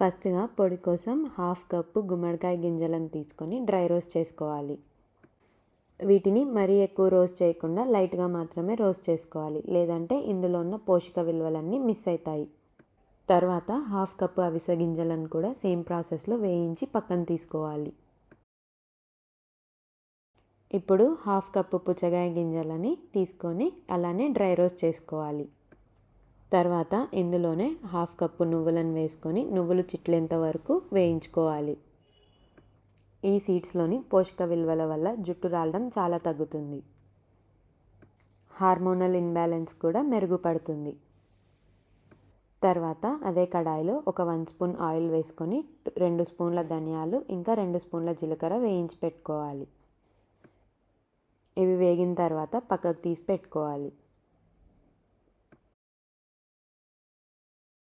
ఫస్ట్గా పొడి కోసం హాఫ్ కప్పు గుమ్మడికాయ గింజలను తీసుకొని డ్రై రోస్ట్ చేసుకోవాలి. వీటిని మరీ ఎక్కువ రోస్ట్ చేయకుండా లైట్గా మాత్రమే రోస్ట్ చేసుకోవాలి. లేదంటే ఇందులో ఉన్న పోషక విలువలన్నీ మిస్ అవుతాయి తర్వాత హాఫ్ కప్పు అవిసె గింజలను కూడా సేమ్ ప్రాసెస్లో వేయించి పక్కన తీసుకోవాలి. ఇప్పుడు హాఫ్ కప్పు పుచ్చగాయ గింజలని తీసుకొని అలానే డ్రై రోస్ట్ చేసుకోవాలి. తర్వాత ఇందులోనే హాఫ్ కప్పు నువ్వులను వేసుకొని నువ్వులు చిట్లేంత వరకు వేయించుకోవాలి. ఈ సీడ్స్లోని పోషక విలువల వల్ల జుట్టు రాలడం చాలా తగ్గుతుంది. హార్మోనల్ ఇన్బ్యాలెన్స్ కూడా మెరుగుపడుతుంది. తర్వాత అదే కడాయిలో ఒక వన్ స్పూన్ ఆయిల్ వేసుకొని రెండు స్పూన్ల ధనియాలు ఇంకా రెండు స్పూన్ల జీలకర్ర వేయించి పెట్టుకోవాలి. ఇవి వేగిన తర్వాత పక్కకు తీసి పెట్టుకోవాలి.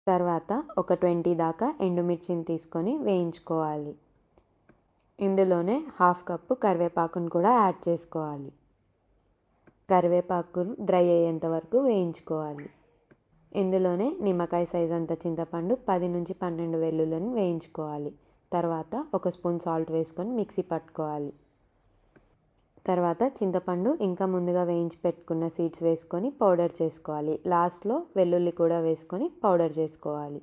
తర్వాత ఒక ట్వంటీ దాకా ఎండుమిర్చిని తీసుకొని వేయించుకోవాలి. ఇందులోనే హాఫ్ కప్పు కరివేపాకును కూడా యాడ్ చేసుకోవాలి. కరివేపాకు డ్రై అయ్యేంత వరకు వేయించుకోవాలి. ఇందులోనే నిమ్మకాయ సైజ్ అంత చింతపండు పది నుంచి పన్నెండు వెల్లుల్లిని వేయించుకోవాలి. తర్వాత ఒక స్పూన్ సాల్ట్ వేసుకొని మిక్సీ పట్టుకోవాలి. తర్వాత చింతపండు ఇంకా ముందుగా వేయించి పెట్టుకున్న సీడ్స్ వేసుకొని పౌడర్ చేసుకోవాలి. లాస్ట్లో వెల్లుల్లి కూడా వేసుకొని పౌడర్ చేసుకోవాలి.